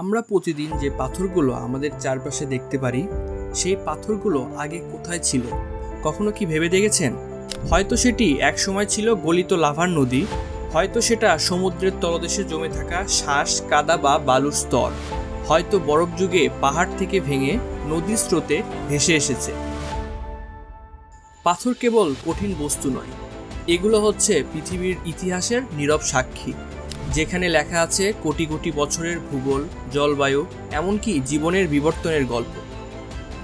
আমরা প্রতিদিন যে পাথরগুলো আমাদের চারপাশে দেখতে পারি, সেই পাথরগুলো আগে কোথায় ছিল? কখনো কি ভেবে দেখেছেন? হয়তো সেটি একসময় ছিল গলিত লাভার নদী, হয়তো সেটা সমুদ্রের তলদেশে জমে থাকা শ্বাস কাদা বা বালুর স্তর, হয়তো বরফ যুগে পাহাড় থেকে ভেঙে নদীর স্রোতে ভেসে এসেছে। পাথর কেবল কঠিন বস্তু নয়, এগুলো হচ্ছে পৃথিবীর ইতিহাসের নীরব সাক্ষী। যেখানে লেখা আছে কোটি কোটি বছরের ভূগোল, জলবায়ু, এমনকি জীবনের বিবর্তনের গল্প।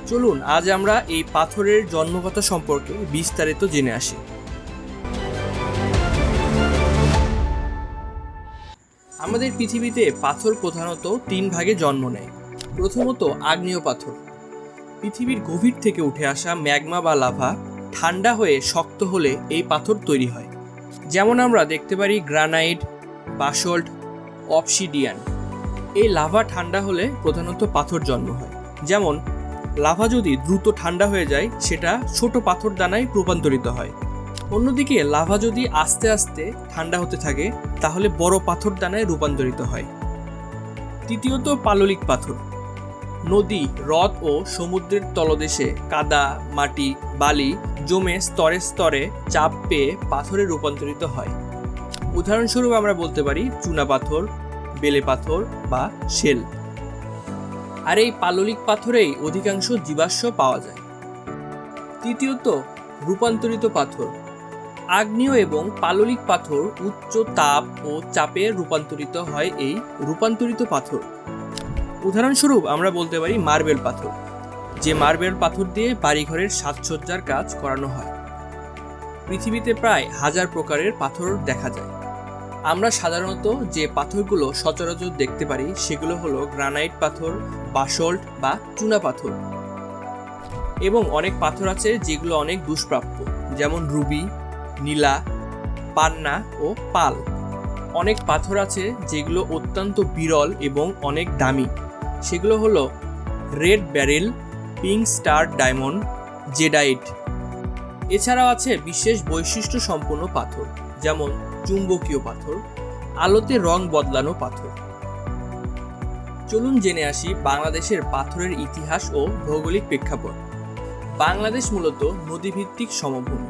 চলুন, আজ আমরা এই পাথরের জন্মকথা সম্পর্কে বিস্তারিত জেনে আসি। আমাদের পৃথিবীতে পাথর প্রধানত তিন ভাগে জন্ম নেয়। প্রথমত আগ্নেয় পাথর। পৃথিবীর গভীর থেকে উঠে আসা ম্যাগমা বা লাভা ঠান্ডা হয়ে শক্ত হলে এই পাথর তৈরি হয়। যেমন আমরা দেখতে পারি গ্রানাইট বাসল্ট অপসিডিয়ান এই লাভা ঠান্ডা হলে প্রধানত পাথর জন্ম হয়। যেমন, লাভা যদি দ্রুত ঠান্ডা হয়ে যায়, সেটা ছোট পাথর দানায় রূপান্তরিত হয়। অন্যদিকে, লাভা যদি আস্তে আস্তে ঠান্ডা হতে থাকে, তাহলে বড় পাথর দানায় রূপান্তরিত হয়। তৃতীয়ত, পাললিক পাথর। নদী, হ্রদ ও সমুদ্রের তলদেশে কাদা, মাটি, বালি জমে স্তরে স্তরে চাপ পেয়ে পাথরে রূপান্তরিত হয়। উদাহরণস্বরূপ আমরা বলতে পারি চুনা পাথর, বেলে পাথর বা শেল। আর এই পাললিক পাথরেই অধিকাংশ জীবাশ্ম পাওয়া যায়। তৃতীয়ত, রূপান্তরিত পাথর। আগ্নেয় এবং পাললিক পাথর উচ্চ তাপ ও চাপে রূপান্তরিত হয় এই রূপান্তরিত পাথর। উদাহরণস্বরূপ আমরা বলতে পারি মার্বেল পাথর, যে মার্বেল পাথর দিয়ে বাড়িঘরের সাজসজ্জার কাজ করানো হয়। পৃথিবীতে প্রায় হাজার প্রকারের পাথর দেখা যায়। আমরা সাধারণত যে পাথরগুলো সচরাচর দেখতে পারি, সেগুলো হলো গ্রানাইট পাথর, বাসল্ট বা চুনা পাথর। এবং অনেক পাথর আছে যেগুলো অনেক দুষ্প্রাপ্য, যেমন রুবি, নীলা, পান্না ও পাল। অনেক পাথর আছে যেগুলো অত্যন্ত বিরল এবং অনেক দামি। সেগুলো হলো red barrel, pink star diamond, jadeite এছাড়াও আছে বিশেষ বৈশিষ্ট্য সম্পন্ন পাথর, যেমন চুম্বকীয় পাথর, আলোতে রং বদলানো পাথর। চলুন জেনে আসি বাংলাদেশের পাথরের ইতিহাস ও ভৌগোলিক প্রেক্ষাপট। বাংলাদেশ মূলত নদীভিত্তিক সমভূমি,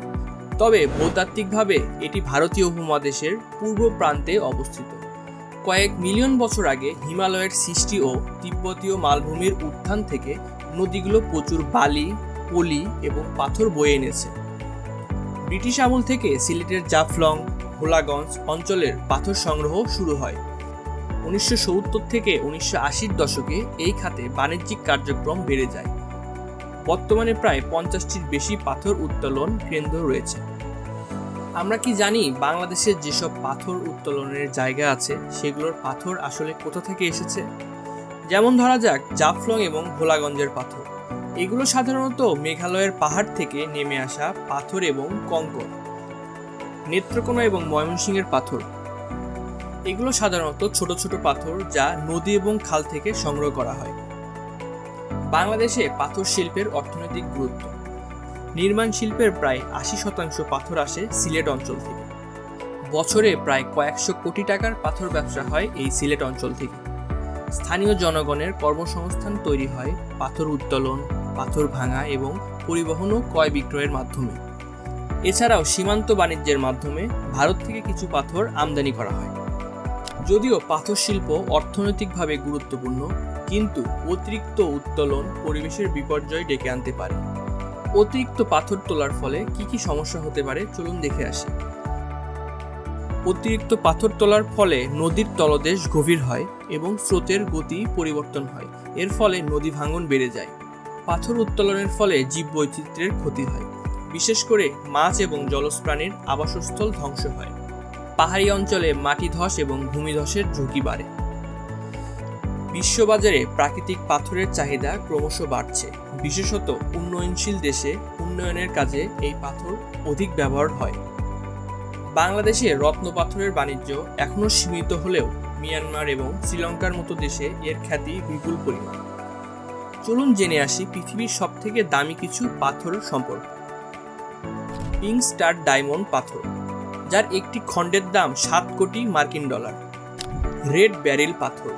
তবে ভূতাত্ত্বিকভাবে এটি ভারতীয় উপমহাদেশের পূর্ব প্রান্তে অবস্থিত। কয়েক মিলিয়ন বছর আগে হিমালয়ের সৃষ্টি ও তিব্বতীয় মালভূমির উত্থান থেকে নদীগুলো প্রচুর বালি, পলি এবং পাথর বয়ে এনেছে। ব্রিটিশ আমল থেকে সিলেটের জাফলং, ভোলাগঞ্জ অঞ্চলের পাথর সংগ্রহ শুরু হয়। উনিশশো সত্তর থেকে উনিশশো আশির দশকে এই খাতে বাণিজ্যিক কার্যক্রম বেড়ে যায়। বর্তমানে প্রায় পঞ্চাশটির বেশি পাথর উত্তোলন কেন্দ্র রয়েছে। আমরা কি জানি বাংলাদেশের যেসব পাথর উত্তোলনের জায়গা আছে, সেগুলোর পাথর আসলে কোথা থেকে এসেছে? যেমন ধরা যাক জাফলং এবং ভোলাগঞ্জের পাথর। এগুলো সাধারণত মেঘালয়ের পাহাড় থেকে নেমে আসা পাথর এবং কঙ্কর, নেত্রকোনা এবং ময়মনসিংহের পাথর। এগুলো সাধারণত ছোট ছোট পাথর যা নদী এবং খাল থেকে সংগ্রহ করা হয়। বাংলাদেশে পাথর শিল্পের অর্থনৈতিক গুরুত্ব। নির্মাণ শিল্পের প্রায় আশি শতাংশ পাথর আসে সিলেট অঞ্চল থেকে। বছরে প্রায় কয়েকশো কোটি টাকার পাথর ব্যবসা হয় এই সিলেট অঞ্চল থেকে। স্থানীয় জনগণের কর্মসংস্থান তৈরি হয় পাথর উত্তোলন পাথর ভাঙা এবং পরিবহন ও ক্রয় বিক্রয়ের মাধ্যমে। এছাড়াও সীমান্ত বাণিজ্যের মাধ্যমে ভারত থেকে কিছু পাথর আমদানি করা হয়। যদিও পাথর শিল্প অর্থনৈতিকভাবে গুরুত্বপূর্ণ, কিন্তু অতিরিক্ত উত্তোলন পরিবেশের বিপর্যয় ডেকে আনতে পারে। অতিরিক্ত পাথর তোলার ফলে কি কি সমস্যা হতে পারে চলুন দেখে আসি। অতিরিক্ত পাথর তোলার ফলে নদীর তলদেশ গভীর হয় এবং স্রোতের গতি পরিবর্তন হয়। এর ফলে নদী ভাঙন বেড়ে যায়। পাথর উত্তোলনের ফলে জীববৈচিত্র্যের ক্ষতি হয়। বিশেষ করে মাছ এবং জলজ প্রাণীর আবাসস্থল ধ্বংস হয়। পাহাড়ি অঞ্চলে মাটি ধস এবং ভূমিধসের ঝুঁকি বাড়ে। বিশ্ববাজারে প্রাকৃতিক পাথরের চাহিদা ক্রমশ বাড়ছে। বিশেষত উন্নয়নশীল দেশে উন্নয়নের কাজে এই পাথর অধিক ব্যবহার হয়। বাংলাদেশে রত্ন পাথরের বাণিজ্য এখনও সীমিত হলেও মিয়ানমার এবং শ্রীলঙ্কার মতো দেশে এর খ্যাতি বিপুল পরিমাণ। চলুন জেনে আসি পৃথিবীর সবথেকে দামি কিছু পাথর সম্পর্কে। পিঙ্ক স্টার ডায়মন্ড পাথর, যার একটি খণ্ডের দাম সাত কোটি মার্কিন ডলার। রেড ব্যারেল পাথর,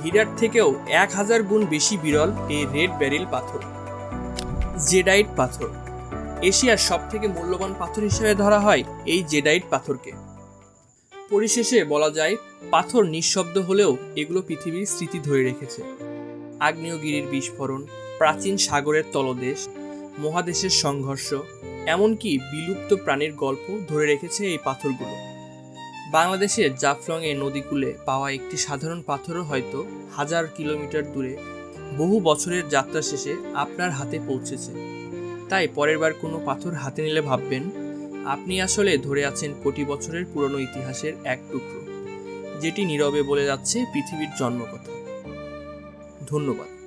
হীরার থেকেও এক হাজার গুণ বেশি বিরল এই রেড ব্যারিল পাথর। জেডাইট পাথর, এশিয়ার সব থেকে মূল্যবান পাথর হিসেবে ধরা হয় এই জেডাইট পাথরকে। পরিশেষে বলা যায়, পাথর নিঃশব্দ হলেও এগুলো পৃথিবীর স্মৃতি ধরে রেখেছে। আগ্নেয়গিরির বিস্ফোরণ, প্রাচীন সাগরের তলদেশ, মহাদেশের সংঘর্ষ, এমনকি বিলুপ্ত প্রাণীর গল্প ধরে রেখেছে এই পাথরগুলো। বাংলাদেশের জাফলংয়ে নদীকূলে পাওয়া একটি সাধারণ পাথরও হয়তো হাজার কিলোমিটার দূরে বহু বছরের যাত্রা শেষে আপনার হাতে পৌঁছেছে। তাই পরের বার কোনো পাথর হাতে নিলে ভাববেন, আপনি আসলে ধরে আছেন কোটি বছরের পুরনো ইতিহাসের এক টুকরো, যেটি নীরবে বলে যাচ্ছে পৃথিবীর জন্মকথা। ধন্যবাদ।